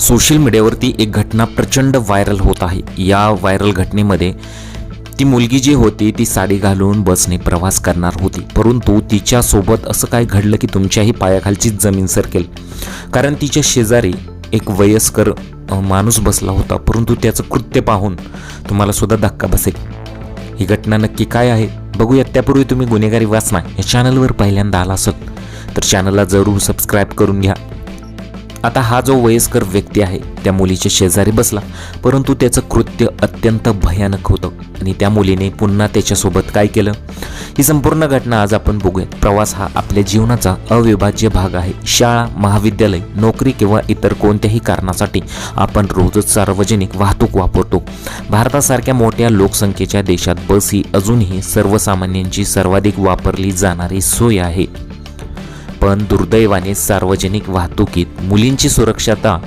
Social मीडियावरती एक घटना प्रचंड व्हायरल होत आहे. या व्हायरल घटनेमध्ये ती मुलगी जी होती ती साडी घालून बसने प्रवास करणार होती. परंतु तिच्यासोबत असं काय घडलं की तुमच्याही पायाखालची जमीन सरकेल? कारण तिच्या शेजारी एक वयस्कर माणूस बसला होता. परंतु त्याचं कृत्य पाहून तुम्हाला सुद्धा धक्का बसेल. ही घटना नक्की काय आहे? बघूयात. त्यापूर्वी तुम्ही गुन्हेगारी वाचना या चॅनलवर पहिल्यांदा आला असत तर चॅनलला जरूर सबस्क्राईब करून घ्या. आता हा जो वयस्कर व्यक्ती आहे त्या मुलीच्या शेजारी बसला. परंतु त्याचं कृत्य अत्यंत भयानक होतं आणि त्या मुलीने पुन्हा त्याच्यासोबत काय केलं? ही संपूर्ण घटना आज आपण बघूया प्रवास हा आपल्या जीवनाचा अविभाज्य भाग आहे. शाळा महाविद्यालय नोकरी किंवा इतर कोणत्याही कारणासाठी आपण रोजच सार्वजनिक वाहतूक वापरतो. भारतासारख्या मोठ्या लोकसंख्येच्या देशात बस ही अजूनही सर्वसामान्यांची सर्वाधिक वापरली जाणारी सोय आहे. पण दुर्दैवाने सार्वजनिक वाहतुकीत मुलींची सुरक्षता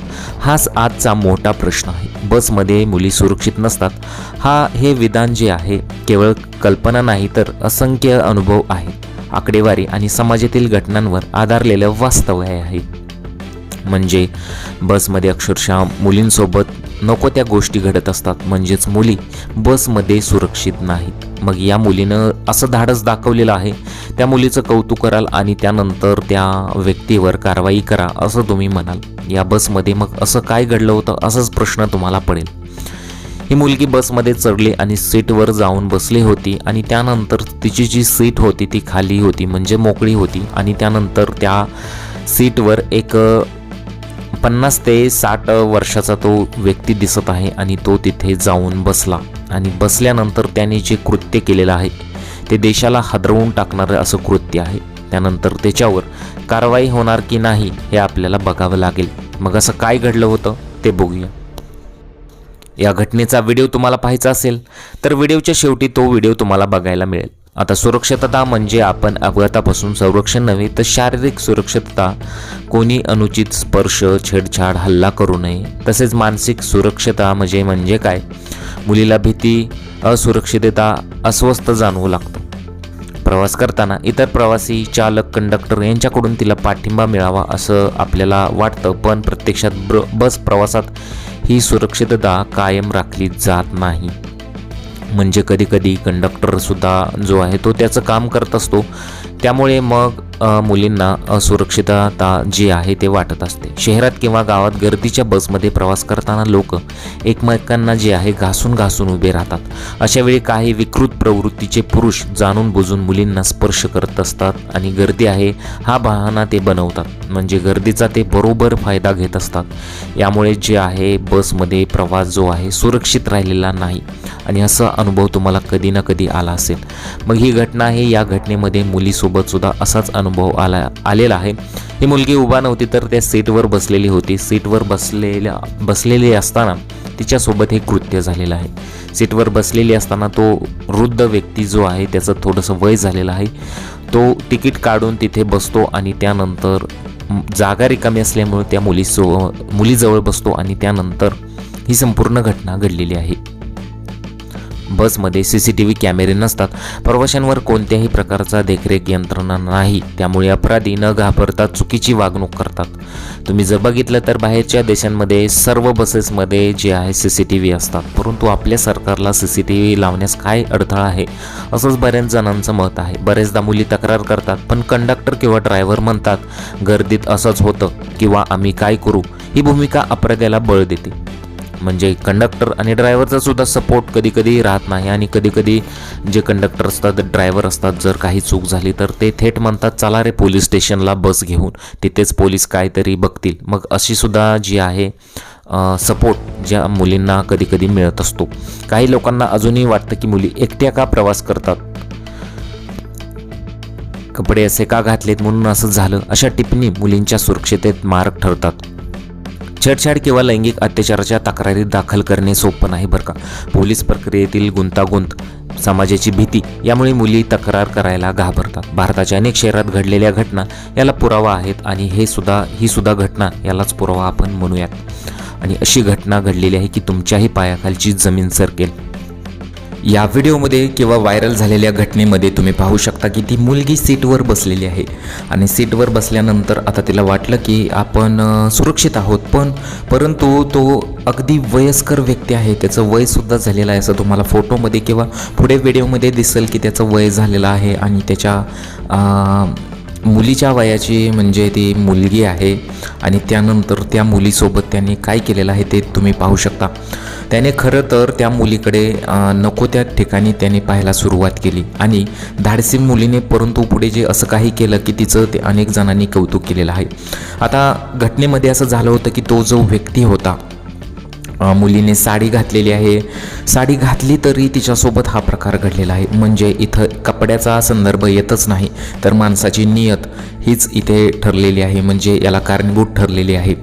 हाच आजचा मोठा प्रश्न आहे. बसमध्ये मुली सुरक्षित नसतात. हा हे विधान जे आहे केवळ कल्पना नाही तर असंख्य अनुभव आहेत. आकडेवारी आणि समाजातील घटनांवर आधारलेलं वास्तव आहे. म्हणजे बसमध्ये अक्षरशः मुलींसोबत नको त्या गोष्टी घडत असतात म्हणजेच मुली बसमध्ये सुरक्षित नाहीत. मग या मुलीनं असं धाडस दाखवलेलं आहे त्या मुलीचं कौतुक कराल आणि त्यानंतर त्या व्यक्तीवर कारवाई करा असं तुम्ही म्हणाल. या बसमध्ये मग असं काय घडलं होतं असाच प्रश्न तुम्हाला पडेल. ही मुलगी बसमध्ये चढली आणि सीटवर जाऊन बसली होती आणि त्यानंतर तिची जी सीट होती ती खाली होती म्हणजे मोकळी होती आणि त्यानंतर त्या सीटवर एक पन्नास ते साठ वर्षाचा तो व्यक्ती दिसत आहे आणि तो तिथे जाऊन बसला. आणि बसल्यानंतर त्याने जे कृत्य केलेलं आहे ते देशाला हादरवून टाकणारं असं कृत्य आहे. त्यानंतर त्याच्यावर कारवाई होणार की नाही हे आपल्याला बघावं लागेल. मग असं काय घडलं होतं ते बघूया. या घटनेचा व्हिडिओ तुम्हाला पाहायचा असेल तर व्हिडिओच्या शेवटी तो व्हिडिओ तुम्हाला बघायला मिळेल. आता सुरक्षितता म्हणजे आपण अपघातापासून संरक्षण नव्हे तर शारीरिक सुरक्षितता. कोणी अनुचित स्पर्श छेडछाड हल्ला करू नये. तसेच मानसिक सुरक्षता म्हणजे म्हणजे काय? मुलीला भीती असुरक्षितता अस्वस्थ जाणवू लागतो. प्रवास करताना इतर प्रवासी चालक कंडक्टर यांच्याकडून तिला पाठिंबा मिळावा असं आपल्याला वाटतं पण प्रत्यक्षात ब्र बस प्रवासात ही सुरक्षितता कायम राखली जात नाही. म्हणजे कधीकधी कंडक्टरसुद्धा जो आहे तो त्याचं काम करत असतो. त्यामुळे मग मुलींना असुरक्षितता जी आहे ते वाटत असते. शहरात किंवा गावात गर्दीच्या बसमध्ये प्रवास करताना लोक एकमेकांना जे आहे घासून घासून उभे राहतात. अशा वेळी काही विकृत प्रवृत्तीचे पुरुष जाणून बुजून मुलींना स्पर्श करत असतात आणि गर्दी आहे हा बहाणा ते बनवतात. म्हणजे गर्दीचा ते बरोबर फायदा घेत असतात. यामुळे जे आहे बसमध्ये प्रवास जो आहे सुरक्षित राहिलेला नाही आणि असा अनुभव तुम्हाला कधी ना कधी आला असेल. मग ही घटना आहे या घटनेमध्ये मुलीसोबतसुद्धा असाच अनुभव आला आलेला आहे. ही मुलगी उभा नव्हती तर त्या सीटवर बसलेली होती. सीटवर बसलेल्या बसलेली असताना तिच्यासोबत हे कृत्य झालेलं आहे. सीटवर बसलेली असताना तो वृद्ध व्यक्ती जो आहे त्याचं थोडंसं वय झालेलं आहे. तो तिकीट काढून तिथे बसतो आणि त्यानंतर जागा रिकामी असल्यामुळे त्या मुलीसो मुलीजवळ बसतो आणि त्यानंतर ही संपूर्ण घटना घडलेली आहे. बसमध्ये सी सी टी व्ही कॅमेरे नसतात. प्रवाशांवर कोणत्याही प्रकारचा देखरेख यंत्रणा नाही. त्यामुळे अपराधी न घाबरता चुकीची वागणूक करतात. तुम्ही जर बघितलं तर बाहेरच्या देशांमध्ये सर्व बसेसमध्ये जे आहे सी सी टी व्ही असतात. परंतु आपल्या सरकारला सी सी टी व्ही लावण्यास काय अडथळा आहे? असंच बऱ्याच जणांचं मत आहे. बरेचदा मुली तक्रार करतात पण कंडक्टर किंवा ड्रायव्हर म्हणतात गर्दीत असंच होतं किंवा आम्ही काय करू? ही भूमिका अपराध्याला बळ देते. म्हणजे कंडक्टर आणि ड्रायव्हरचा सुद्धा सपोर्ट कधी कधी राहत नाही. आणि कधी कधी जे कंडक्टर असतात ड्रायव्हर असतात जर काही चूक झाली तर ते थेट म्हणतात चला रे पोलीस स्टेशनला बस घेऊन. तिथेच पोलीस काहीतरी बघतील. मग अशी सुद्धा जी आहे सपोर्ट ज्या मुलींना कधीकधी मिळत असतो. काही लोकांना अजूनही वाटतं की मुली एकट्या का प्रवास करतात? कपडे असे का घातलेत? म्हणून असं झालं. अशा टिप्पणी मुलींच्या सुरक्षितेत मारक ठरतात. छेडछाड किंवा लैंगिक अत्याचाराच्या तक्रारी दाखल करणे सोपं नाही बरं का? पोलीस प्रक्रियेतील गुंतागुंत समाजाची भीती यामुळे मुली तक्रार करायला घाबरतात. भारताच्या अनेक शहरात घडलेल्या घटना याला पुरावा आहेत आणि हे सुद्धा ही सुद्धा घटना यालाच पुरावा आपण म्हणूयात. आणि अशी घटना घडलेली आहे की तुमच्याही पायाखालची जमीन सरकेल. या व्हिडिओमध्ये किंवा व्हायरल झालेल्या घटनेमध्ये तुम्ही पाहू शकता की ती मुलगी सीटवर बसलेली आहे. आणि सीटवर बसल्यानंतर आता तिला वाटलं की आपण सुरक्षित आहोत. पण परंतु तो अगदी वयस्कर व्यक्ती आहे. त्याचं वयसुद्धा झालेलं आहे असं तुम्हाला फोटोमध्ये किंवा पुढे व्हिडिओमध्ये दिसेल की त्याचं वय झालेलं आहे आणि त्याच्या मुलीच्या वयाची म्हणजे ती मुलगी आहे आणि त्यानंतर त्या मुलीसोबत त्यांनी काय केलेलं आहे ते तुम्ही पाहू शकता. त्याने खरं तर त्या मुलीकडे नको त्या ठिकाणी त्याने पाहायला सुरुवात केली आणि धाडसी मुलीने परंतु पुढे जे असं काही केलं की तिचं ते अनेक जणांनी कौतुक केलेलं आहे. आता घटनेमध्ये असं झालं होतं की तो जो व्यक्ती होता मुलीने साडी घातलेली आहे. साडी घातली तरी तिच्यासोबत हा प्रकार घडलेला आहे. म्हणजे इथं कपड्याचा संदर्भ येतच नाही तर माणसाची नियत हीच इथे ठरलेली आहे. म्हणजे याला कारणीभूत ठरलेली आहे.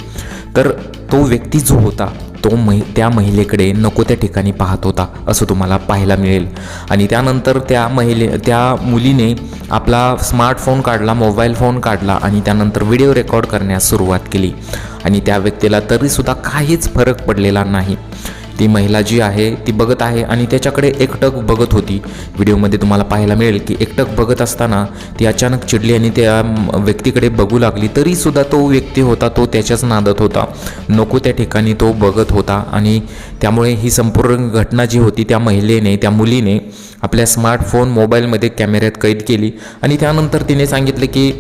तर तो व्यक्ती जो होता तो महि त्या महिलेकडे नको त्या ठिकाणी पाहत होता असं तुम्हाला पाहायला मिळेल. आणि त्यानंतर त्या महिले त्या मुलीने आपला स्मार्टफोन काढला मोबाईल फोन काढला आणि त्यानंतर व्हिडिओ रेकॉर्ड करण्यास सुरुवात केली. आणि त्या व्यक्तीला तरीसुद्धा काहीच फरक पडलेला नाही. ती महिला जी आहे ती बघत आहे आणि त्याच्याकडे एकटक बघत होती. व्हिडिओमध्ये तुम्हाला पाहायला मिळेल की एकटक बघत असताना ती अचानक चिडली आणि त्या व्यक्तीकडे बघू लागली. तरीसुद्धा तो व्यक्ती होता तो त्याच्याच नादत होता. नको त्या ठिकाणी तो बघत होता आणि त्यामुळे ही संपूर्ण घटना जी होती त्या महिलेने त्या मुलीने आपल्या स्मार्टफोन मोबाईलमध्ये कॅमेऱ्यात कैद केली. आणि त्यानंतर तिने सांगितले की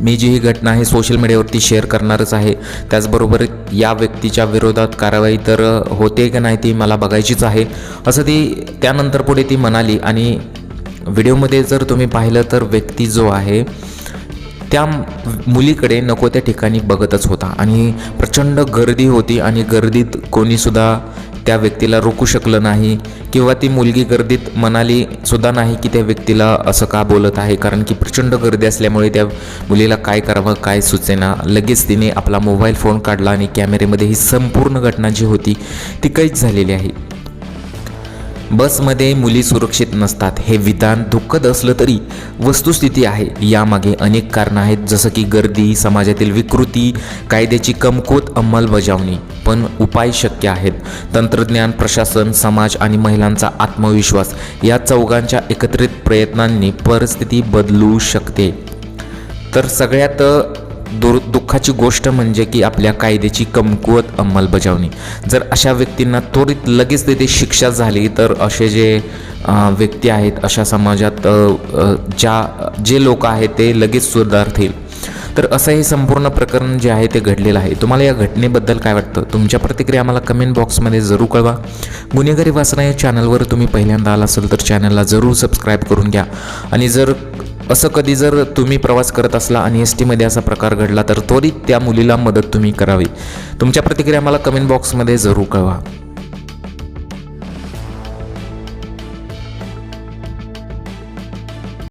मी जी ही घटना आहे सोशल मीडियावरती शेअर करणारच आहे. त्याचबरोबर या व्यक्तीच्या विरोधात कारवाई तर होते का नाही ती मला बघायचीच आहे. असं ती त्यानंतर पुढे ती म्हणाली आणि व्हिडिओमध्ये जर तुम्ही पाहिलं तर व्यक्ती जो आहे त्या मुलीकडे नको त्या ठिकाणी बघतच होता. आणि प्रचंड गर्दी होती आणि गर्दीत कोणीसुद्धा त्या व्यक्तीला रोखू शकलं नाही किंवा ती मुलगी गर्दीत म्हणाली सुद्धा नाही की त्या व्यक्तीला असं का बोलत आहे. कारण की प्रचंड गर्दी असल्यामुळे त्या मुलीला काय करावं काय सुचेना. लगेच तिने आपला मोबाईल फोन काढला आणि कॅमेरेमध्ये ही संपूर्ण घटना जी होती ती कैद झालेली आहे. बसमध्ये मुली सुरक्षित नसतात. हे विधान दुःखद असलं तरी वस्तुस्थिती आहे. यामागे अनेक कारणं आहेत जसं की गर्दी समाजातील विकृती कायद्याची कमकुवत अंमलबजावणी. पण उपाय शक्य आहेत. तंत्रज्ञान प्रशासन समाज आणि महिलांचा आत्मविश्वास या चौघांच्या एकत्रित प्रयत्नांनी परिस्थिती बदलू शकते. तर सगळ्यात दुर दुःखाची गोष्ट म्हणजे की आपल्या कायद्याची कमकुवत अंमलबजावणी. जर अशा व्यक्तींना त्वरित लगेच तिथे शिक्षा झाली तर असे जे व्यक्ती आहेत अशा समाजात ज्या जे लोक आहेत ते लगेच सुधारतील तर असं हे संपूर्ण प्रकरण जे आहे ते घडलेलं आहे. तुम्हाला या घटनेबद्दल काय वाटतं? तुमच्या प्रतिक्रिया आम्हाला कमेंट बॉक्समध्ये जरूर कळवा. गुन्हेगारी वाचना या चॅनलवर तुम्ही पहिल्यांदा आला असेल तर चॅनलला जरूर सबस्क्राईब करून घ्या. आणि जर असं कधी जर तुम्ही प्रवास करत असला आणि एस टीमध्ये असा प्रकार घडला तर त्वरित त्या मुलीला मदत तुम्ही करावी. तुमच्या प्रतिक्रिया मला कमेंट बॉक्समध्ये जरूर कळवा.